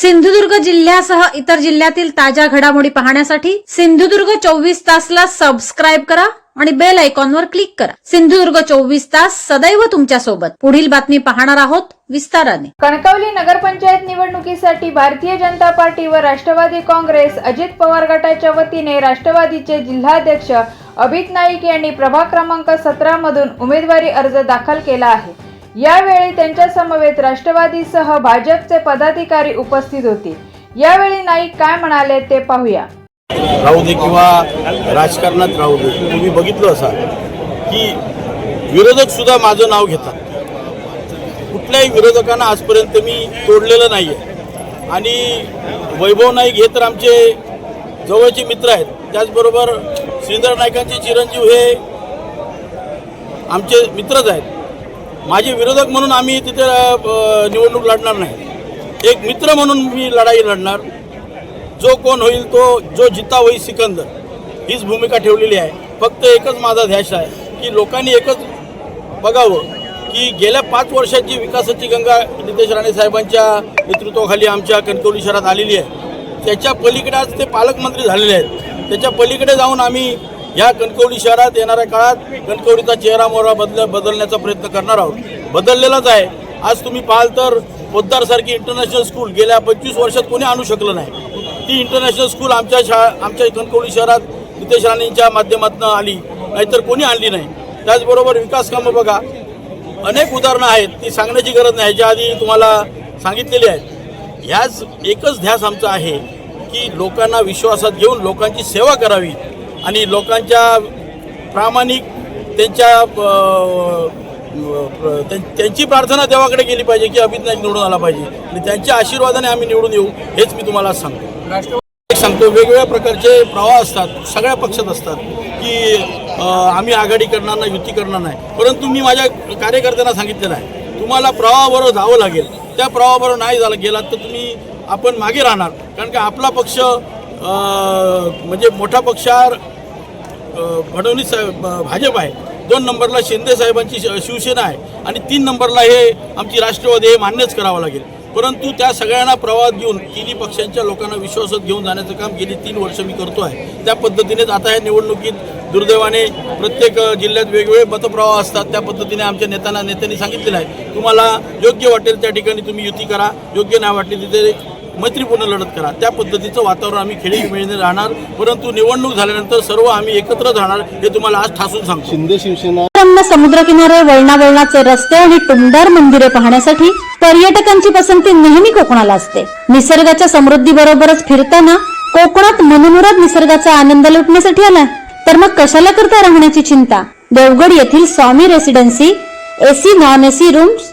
सिंधुदुर्ग जिल्ह्यासह इतर जिल्ह्यातील ताज्या घडामोडी पाहण्यासाठी सिंधुदुर्ग चोवीस तासला सबस्क्राईब करा आणि बेल आयकॉनवर क्लिक करा. सिंधुदुर्ग चोवीस तास सदैव तुमच्यासोबत. पुढील बातमी पाहणार आहोत विस्ताराने. कणकवली नगरपंचायत निवडणुकीसाठी भारतीय जनता पार्टी व राष्ट्रवादी काँग्रेस अजित पवार गटाच्या वतीने राष्ट्रवादीचे जिल्हाध्यक्ष अभित नाईक यांनी प्रभाग क्रमांक सतरा मधून उमेदवारी अर्ज दाखल केला आहे. यावेळी त्यांच्या समवेत राष्ट्रवादीसह भाजपचे पदाधिकारी उपस्थित होते. यावेळी नाईक काय म्हणाले ते पाहूया. राहू दे किंवा राजकारणात राहू दे. तुम्ही बघितलं असाल की विरोधक सुद्धा माझं नाव घेतात. कुठल्याही विरोधकांना आजपर्यंत मी तोडलेलं नाही आहे आणि वैभव नाईक हे तर आमचे जवळचे मित्र आहेत. त्याचबरोबर श्रीधर नाईकांचे चिरंजीव हे आमचे मित्रच आहेत. माझे विरोधक म्हणून आम्ही तिथे निवडणूक लढणार नाही. एक मित्र म्हणून मी लढाई लढणार. जो कोण होईल तो जो जिता होईल सिकंदर हीच भूमिका ठेवलेली आहे. फक्त एकच माझा ध्यास आहे की लोकांनी एकच बघावं की गेल्या पाच वर्षाची विकासाची गंगा नितेश राणे साहेबांच्या नेतृत्वाखाली आमच्या कणकवली शहरात आलेली आहे. त्याच्या पलीकडे आज ते पालकमंत्री झालेले आहेत. त्याच्या पलीकडे जाऊन आम्ही ह्या कणकवली शहरात येणाऱ्या काळात कणकवलीचा चेहरा मोहरा बदल बदलण्याचा प्रयत्न करणार आहोत. बदललेलाच आहे. आज तुम्ही पाहाल तर पोद्दारसारखी इंटरनॅशनल स्कूल गेल्या पंचवीस वर्षात कोणी आणू शकलं नाही. ती इंटरनॅशनल स्कूल आमच्या शाळा आमच्या कणकवली शहरात नितेश राणेंच्या माध्यमातून आली. नाहीतर कोणी आणली नाही. त्याचबरोबर विकास कामं बघा. अनेक उदाहरणं आहेत. ती सांगण्याची गरज नाही. ह्याच्या आधी तुम्हाला सांगितलेली आहेत. ह्याच एकच ध्यास आमचा आहे की लोकांना विश्वासात घेऊन लोकांची सेवा करावी. आणि लोकांच्या प्रामाणिक त्यांच्या त्यां- त्यांची प्रार्थना देवाकडे गेली पाहिजे की अमित नाईक निवडून आला पाहिजे. आणि त्यांच्या आशीर्वादाने आम्ही निवडून येऊ हेच मी तुम्हाला सांगतो. राष्ट्रवादी सांगतो वेगवेगळ्या प्रकारचे प्रवाह असतात सगळ्या पक्षात असतात की आम्ही आघाडी करणार नाही युती करणार नाही. परंतु मी माझ्या कार्यकर्त्यांना सांगितलेलं आहे तुम्हाला प्रवाहाबरोबर जावं लागेल. त्या प्रवाहाबरोबर नाही झालं गेलात तर तुम्ही आपण मागे राहणार. कारण का आपला पक्ष म्हणजे मोठा पक्षावर फडणवीस साहेब भाजप आहे. दोन नंबरला शिंदे साहेबांची श- शिवसेना आहे आणि तीन नंबरला हे आमची राष्ट्रवादी हे मान्यच करावं लागेल. परंतु त्या सगळ्यांना प्रवाहात घेऊन तिन्ही पक्षांच्या लोकांना विश्वासात घेऊन जाण्याचं काम गेली तीन वर्ष मी करतो आहे. त्या पद्धतीनेच आता या निवडणुकीत दुर्दैवाने प्रत्येक जिल्ह्यात वेगवेगळे मतप्रवाह असतात. त्या पद्धतीने आमच्या नेत्यांना नेत्यांनी सांगितलेलं आहे. तुम्हाला योग्य वाटेल त्या ठिकाणी तुम्ही युती करा. योग्य नाही वाटली तिथे मैत्रीपूर्ण लढत करा. त्या पद्धतीचं वातावरण आम्ही खेळी मिळणे राहणार परंतु निवडणूक झाल्यानंतर सर्व आम्ही एकत्रच राहणार हे तुम्हाला आज ठासून सांगतो. शिंदे शिवसेना रम्य समुद्रकिनारे वळणावळणाचे रस्ते आणि टुमदार मंदिरे पाहण्यासाठी पर्यटकांची पसंती नेहमी कोकणाला असते. निसर्गाच्या समृद्धीबरोबरच फिरताना कोकणात मनमुराद निसर्गाचा आनंद लुटण्यासाठी आला तर मग कशाला करता राहण्याची चिंता? देवगड येथील Swami residency AC non AC rooms